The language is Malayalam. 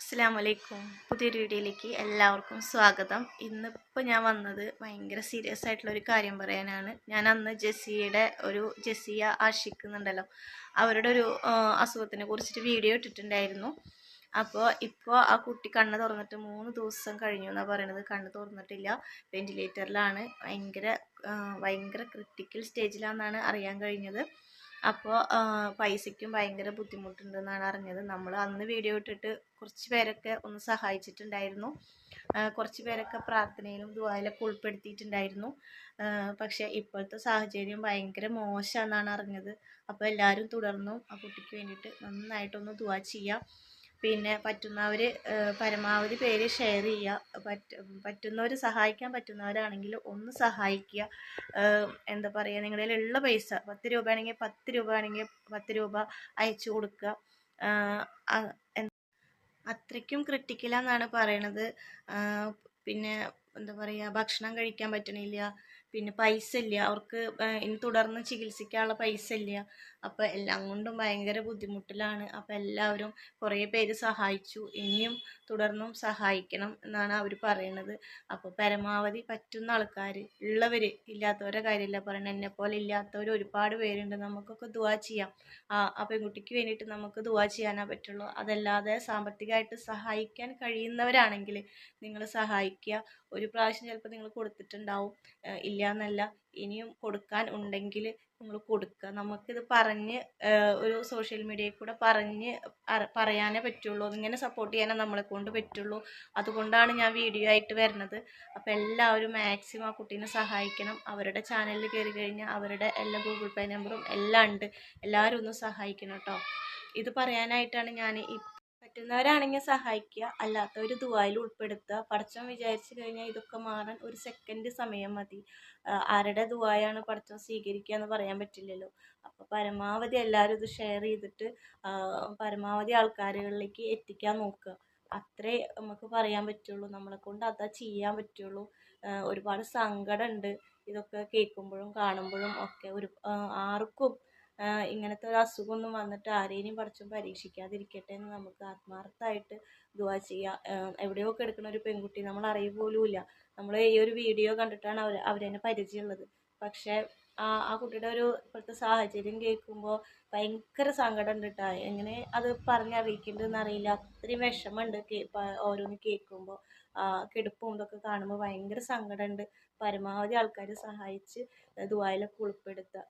അസ്സാം വലൈക്കും പുതിയൊരു വീഡിയോയിലേക്ക് എല്ലാവർക്കും സ്വാഗതം. ഇന്നിപ്പോൾ ഞാൻ വന്നത് ഭയങ്കര സീരിയസ് ആയിട്ടുള്ള ഒരു കാര്യം പറയാനാണ്. ഞാൻ അന്ന് ജെസ്സിയുടെ ഒരു ജെസ്സിയ ആഷിക്കുന്നുണ്ടല്ലോ അവരുടെ ഒരു അസുഖത്തിനെ കുറിച്ചിട്ട് വീഡിയോ ഇട്ടിട്ടുണ്ടായിരുന്നു. അപ്പോൾ ഇപ്പോൾ ആ കുട്ടി കണ്ണ് തുറന്നിട്ട് മൂന്ന് ദിവസം കഴിഞ്ഞു എന്നാണ് പറയണത്. കണ്ണ് തുറന്നിട്ടില്ല. വെന്റിലേറ്ററിലാണ് ഭയങ്കര ഭയങ്കര ക്രിട്ടിക്കൽ സ്റ്റേജിലാണെന്നാണ് അറിയാൻ കഴിഞ്ഞത്. അപ്പോൾ പൈസയ്ക്കും ഭയങ്കര ബുദ്ധിമുട്ടുണ്ടെന്നാണ് അറിഞ്ഞത്. നമ്മൾ അന്ന് വീഡിയോ ഇട്ടിട്ട് കുറച്ച് പേരൊക്കെ ഒന്ന് സഹായിച്ചിട്ടുണ്ടായിരുന്നു. കുറച്ച് പേരൊക്കെ പ്രാർത്ഥനയിലും ദുബായിലൊക്കെ ഉൾപ്പെടുത്തിയിട്ടുണ്ടായിരുന്നു. പക്ഷേ ഇപ്പോഴത്തെ സാഹചര്യം ഭയങ്കര മോശമാണെന്നാണ് അറിഞ്ഞത്. അപ്പോൾ എല്ലാവരും തുടർന്നും ആ കുട്ടിക്ക് വേണ്ടിയിട്ട് നന്നായിട്ടൊന്ന് ദുവാ ചെയ്യുക പിന്നെ പറ്റുന്നവർ പരമാവധി പേര് ഷെയർ ചെയ്യുക. പറ്റ പറ്റുന്നവർ സഹായിക്കാൻ പറ്റുന്നവരാണെങ്കിൽ ഒന്ന് സഹായിക്കുക. എന്താ പറയുക നിങ്ങളുടെ കയ്യിലുള്ള പൈസ പത്ത് രൂപ ആണെങ്കിൽ പത്ത് രൂപ ആണെങ്കിൽ പത്ത് രൂപ അയച്ചു കൊടുക്കുക. അത്രയ്ക്കും ക്രിട്ടിക്കലാന്നാണ് പറയണത്. പിന്നെ എന്താ പറയുക ഭക്ഷണം കഴിക്കാൻ പറ്റണില്ല. പിന്നെ പൈസ ഇല്ല അവർക്ക് ഇനി തുടർന്ന് ചികിത്സിക്കാനുള്ള പൈസ ഇല്ല അപ്പോൾ എല്ലാം കൊണ്ടും ഭയങ്കര ബുദ്ധിമുട്ടിലാണ്. അപ്പോൾ എല്ലാവരും കുറേ പേര് സഹായിച്ചു. ഇനിയും തുടർന്നും സഹായിക്കണം എന്നാണ് അവർ പറയണത്. അപ്പോൾ പരമാവധി പറ്റുന്ന ആൾക്കാർ ഉള്ളവർ ഇല്ലാത്തവരെ കാര്യമില്ല പറയണത്. എന്നെ പോലെ ഇല്ലാത്തവർ ഒരുപാട് പേരുണ്ട്. നമുക്കൊക്കെ ദുവാ ചെയ്യാം. ആ ആ പെൺകുട്ടിക്ക് വേണ്ടിയിട്ട് നമുക്ക് ദുവാ ചെയ്യാനേ പറ്റുള്ളൂ. അതല്ലാതെ സാമ്പത്തികമായിട്ട് സഹായിക്കാൻ കഴിയുന്നവരാണെങ്കിൽ നിങ്ങൾ സഹായിക്കുക. ഒരു പ്രാവശ്യം ചിലപ്പോൾ നിങ്ങൾ കൊടുത്തിട്ടുണ്ടാവും. ഇല്ല എന്നല്ല ഇനിയും കൊടുക്കാൻ ഉണ്ടെങ്കിൽ നിങ്ങൾ കൊടുക്കുക നമുക്കിത് പറഞ്ഞ് ഒരു സോഷ്യൽ മീഡിയയിൽ കൂടെ പറഞ്ഞ് പറയാനേ പറ്റുള്ളൂ. ഇങ്ങനെ സപ്പോർട്ട് ചെയ്യാനേ നമ്മളെ കൊണ്ട് പറ്റുള്ളൂ. അതുകൊണ്ടാണ് ഞാൻ വീഡിയോ ആയിട്ട് വരുന്നത് അപ്പോൾ എല്ലാവരും മാക്സിമം ആ കുട്ടീനെ സഹായിക്കണം. അവരുടെ ചാനലിൽ കയറി കഴിഞ്ഞാൽ അവരുടെ എല്ലാ ഗൂഗിൾ പേ നമ്പറും എല്ലാം ഉണ്ട്. എല്ലാവരും ഒന്ന് സഹായിക്കണം കേട്ടോ ഇത് പറയാനായിട്ടാണ് ഞാൻ പറ്റുന്നവരാണെങ്കിൽ സഹായിക്കുക. അല്ലാത്തവർ ദുബായിൽ ഉൾപ്പെടുത്തുക. പടച്ചോൻ വിചാരിച്ചു കഴിഞ്ഞാൽ ഇതൊക്കെ മാറാൻ ഒരു സെക്കൻഡ് സമയം മതി. ആരുടെ ദുബായാണ് പടച്ചോൻ സ്വീകരിക്കുക എന്ന് പറയാൻ പറ്റില്ലല്ലോ. അപ്പോൾ പരമാവധി എല്ലാവരും ഇത് ഷെയർ ചെയ്തിട്ട് പരമാവധി ആൾക്കാരുകളിലേക്ക് എത്തിക്കാൻ നോക്കുക. അത്രേ നമുക്ക് പറയാൻ പറ്റുള്ളൂ. നമ്മളെ കൊണ്ട് അതാ ചെയ്യാൻ പറ്റുള്ളൂ. ഒരുപാട് സങ്കടമുണ്ട്. ഇതൊക്കെ കേൾക്കുമ്പോഴും കാണുമ്പോഴും ഒക്കെ ഒരു ആർക്കും ഇങ്ങനത്തെ ഒരു അസുഖമൊന്നും വന്നിട്ട് ആരെയും പറിച്ചും പരീക്ഷിക്കാതിരിക്കട്ടെ എന്ന് നമുക്ക് ആത്മാർത്ഥമായിട്ട് ദുവാ ചെയ്യാം. എവിടെയോ കിടക്കുന്ന ഒരു പെൺകുട്ടി നമ്മൾ അറിയ പോലുമില്ല. നമ്മൾ ഈ ഒരു വീഡിയോ കണ്ടിട്ടാണ് അവർ അവരെന്നെ പരിചയമുള്ളത്. പക്ഷേ ആ ആ കുട്ടിയുടെ ഒരു ഇപ്പോഴത്തെ സാഹചര്യം കേൾക്കുമ്പോൾ ഭയങ്കര സങ്കടം ഉണ്ട് കേട്ടോ എങ്ങനെ അത് പറഞ്ഞറിയിക്കേണ്ടതെന്ന് അറിയില്ല അത്രയും വിഷമമുണ്ട് ഓരോന്ന് കേൾക്കുമ്പോൾ കിടപ്പും ഇതൊക്കെ കാണുമ്പോൾ ഭയങ്കര സങ്കടമുണ്ട്. പരമാവധി ആൾക്കാർ സഹായിച്ച് ദുബായിലൊക്കെ ഉൾപ്പെടുത്തുക